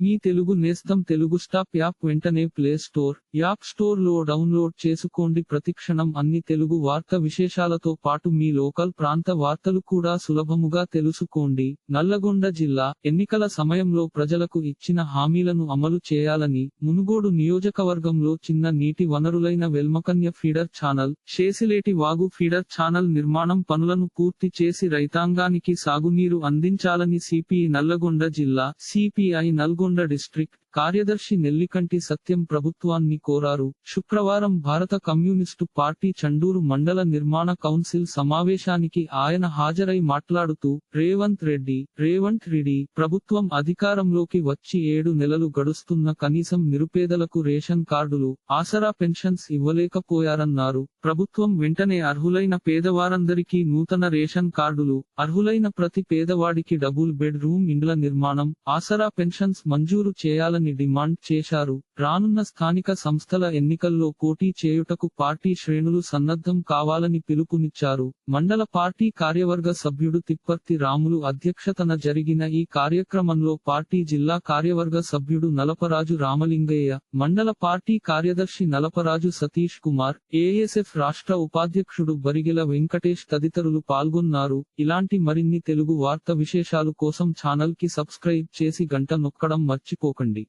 మీ తెలుగు నేస్తం Telugu stop app వెంటనే play store app స్టోర్లో డౌన్లోడ్ చేసుకోండి. ప్రతిక్షణం అన్ని తెలుగు వార్త విశేషాలతో పాటు మీ లోకల్ ప్రాంత వార్తలు కూడా సులభముగా తెలుసుకోండి. నల్లగొండ జిల్లా ఎన్నికల సమయంలో ప్రజలకు ఇచ్చిన హామీలను అమలు చేయాలని మునుగోడు నియోజకవర్గంలో చిన్న నీటి వనరులైన వెల్మకన్య ఫీడర్ ఛానల్ శేసిలేటి వాగు ఫీడర్ ఛానల్ నిర్మాణం పనులను పూర్తి చేసి రైతాంగానికి సాగునీరు అందించాలని సిపిఐ నల్లగొండ జిల్లా సిపిఐ నల్గొండ Nargunda district, కార్యదర్శి నెల్లికంటి సత్యం ప్రభుత్వాన్ని కోరారు. శుక్రవారం భారత కమ్యూనిస్టు పార్టీ చండూరు మండల నిర్మాణ కౌన్సిల్ సమావేశానికి ఆయన హాజరై మాట్లాడుతూ రేవంత్ రెడ్డి రేవంత్ రెడ్డి ప్రభుత్వం అధికారంలోకి వచ్చి ఏడు నెలలు గడుస్తున్న కనీసం నిరుపేదలకు రేషన్ కార్డులు ఆసరా పెన్షన్స్ ఇవ్వలేకపోయారన్నారు. ప్రభుత్వం వెంటనే అర్హులైన పేదవారందరికీ నూతన రేషన్ కార్డులు అర్హులైన ప్రతి పేదవాడికి డబుల్ బెడ్ రూమ్ ఇండ్ల నిర్మాణం ఆసరా పెన్షన్స్ మంజూరు చేయాలని డిమాండ్ చేశారు. రానున్న స్థానిక సంస్థల ఎన్నికల్లో పోటీ చేయుటకు పార్టీ శ్రేణులు సన్నద్ధం కావాలని పిలుపునిచ్చారు. మండల పార్టీ కార్యవర్గ సభ్యుడు తిప్పర్తి రాములు అధ్యక్షతన జరిగిన ఈ కార్యక్రమంలో పార్టీ జిల్లా కార్యవర్గ సభ్యుడు నలపరాజు రామలింగయ్య మండల పార్టీ కార్యదర్శి నలపరాజు సతీష్ కుమార్ ఏఎస్ఎఫ్ రాష్ట్ర ఉపాధ్యక్షుడు బరిగిల వెంకటేష్ తదితరులు పాల్గొన్నారు. ఇలాంటి మరిన్ని తెలుగు వార్త విశేషాలు కోసం ఛానల్కి సబ్స్క్రైబ్ చేసి గంట నొక్కడం మర్చిపోకండి.